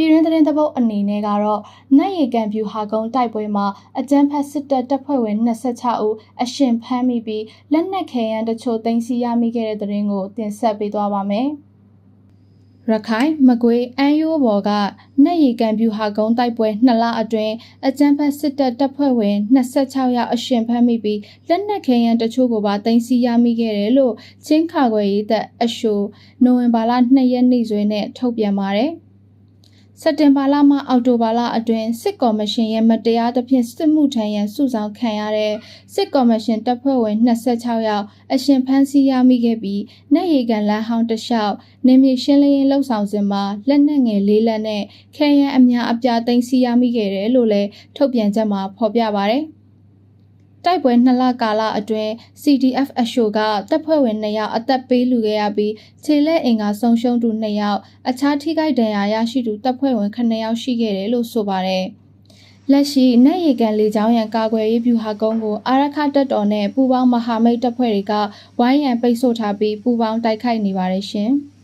ပြည်ရင်းသတင်းသဘုတ်အနေနဲ့ကတော့နတ်ရီကန်ဗျူဟာကုန်းတိုက်ပွဲမှာအကြမ်းဖက်စစ်တပ်တပ်ဖွဲ့ဝင်26ဦးအရှင်ဖမ်းမိပြီးလက်နက်ခဲယမ်းတချို့သိမ်းဆည်းရမိခဲ့တဲ့သတင်းကိုတင်ဆက်ပေးသွားပါမယ်။ရခိုင်မကွေးအန်ယိုးဘော်ကနတ်ရီကန်ဗျူဟာကုန်းတိုက်ပွဲ2လအတွင်းအကြမ်းဖက်စစ်တပ်တပ်ဖွဲ့ဝင်26ယောက်အရှင်ဖမ်းမိပြီးလက်နက်ခဲယမ်းတချို့ကိုပါသိမ်းဆည်းရမိခဲ့တယ်လို့ချင်းခါခွေရေးသက်အရှိုနိုဝင်ဘာလ2ရက်နေ့စွဲနဲ့ထုတ်ပြန်ပါတယ်။ စက်တင်ဘာလမှအောက်တိုဘာလအတွင်းစစ်ကော်မရှင်ရဲ့မတရားသဖြင့်စစ်မှုထမ်းရန်စုဆောင်ခံရတဲ့စစ်ကော်မရှင်တပ်ဖွဲ့ဝင်26ယောက်အရှင်ဖမ်းဆီးရမိခဲ့ပြီးနေရီကန်လမ်းဟောင်းတစ်လျှောက်နေမြေရှင်းလင်းရေးလှုပ်ဆောင်စဉ်မှာလက်နက်ငယ်လေးလက်နဲ့ခဲယမ်းအများအပြားသိမ်းဆည်းရမိခဲ့တယ်လို့လည်းထုတ်ပြန်ချက်မှာဖော်ပြပါဗျ။ တိုက်ပွဲနှစ်လကာလအတွင်း CDF အရှိုကတပ်ဖွဲ့ဝင်2ယောက်အသက်ပေးလူခဲ့ရပြီးခြေလက်အင်ကဆုံးရှုံးသူ2ယောက်အခြားထိခိုက်ဒဏ်ရာရရှိသူတပ်ဖွဲ့ဝင်9ယောက်ရှိခဲ့တယ်လို့ဆိုပါတယ်။လက်ရှိနိုင်ရီကန်လေကြောင်းရန်ကာကွယ်ရေးဗျူဟာကုန်းကိုအာရခတပ်တော်နဲ့ပူးပေါင်းမဟာမိတ်တပ်ဖွဲ့တွေကဝိုင်းရန်ပိတ်ဆို့ထားပြီးပူးပေါင်းတိုက်ခိုက်နေပါတယ်ရှင်။